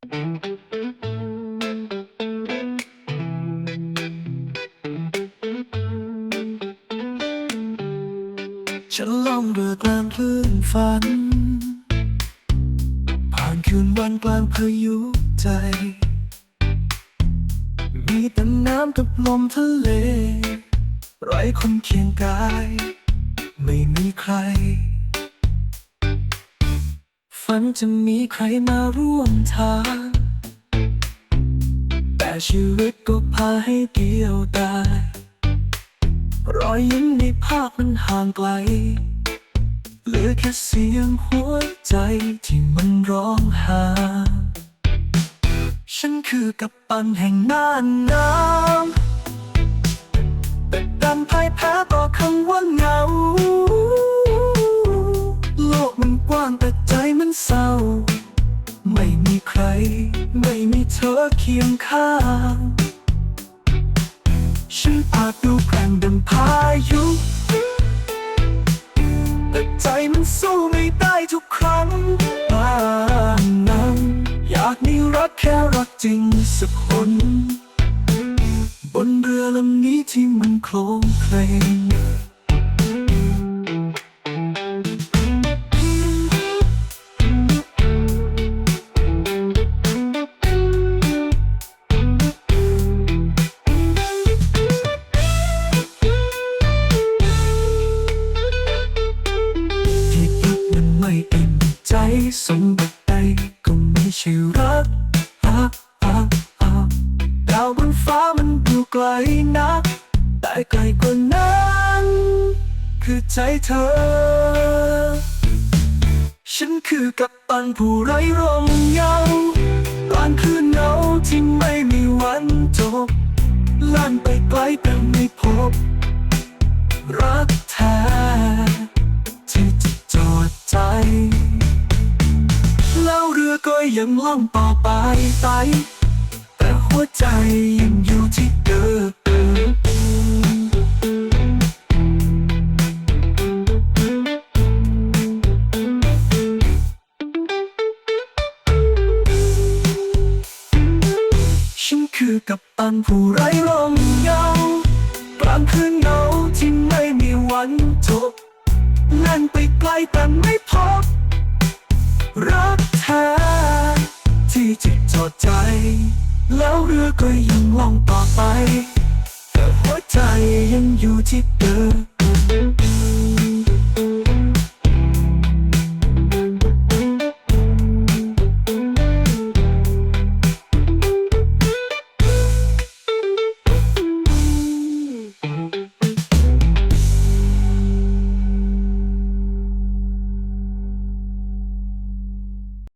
ฉันล่องเรือกลางคลื่นฝัน ผ่านคืนวันกลางพายุใจ มีแต่น้ำกับลมทะเลไร้คนเคียงกาย ไม่มีใคร ฝันจะมีใครมาร่วมทาง แต่ชีวิตก็พาให้เดียวดาย รอยยิ้มในภาพมันห่างไกล เหลือแค่เสียงหัวใจที่มันร้องหา ฉันคือกัปตันแห่งน่านน้ำแต่ดันพ่ายแพ้ต่อคำว่าเหงา ไม่มีเธอเคียงข้าง ฉันอาจดูแกร่งดังพายุ แต่ใจมันสู้ไม่ได้ทุกครั้งบางนั้นอยากมีรักแค่รักจริงสักคน บนเรือลำนี้ที่มันโคลงเพลง สมบัติใดก็ไม่ใช่รักอะอะอะดาวบนฟ้ามันดูไกลนักแต่ไกลกว่านั้น คือใจเธอ ฉันคือกัปตันผู้ไร้ร่มเงากลางคืนเหงาที่ไม่มีวันจบลั่นไปไกลแต่ไม่พบ ก็ยังล่องต่อไปไตแต่หัวใจยังอยู่ที่เดิมฉันคือกัปตันผู้ไร้ร่มเงากลางคืนเงาที่ไม่มีวันจบเล่นไปไกลแต่ไม่พบรัก ดใจ แล้วเรือก็ยังล่องต่อไป แต่หัวใจยังอยู่ที่เดิม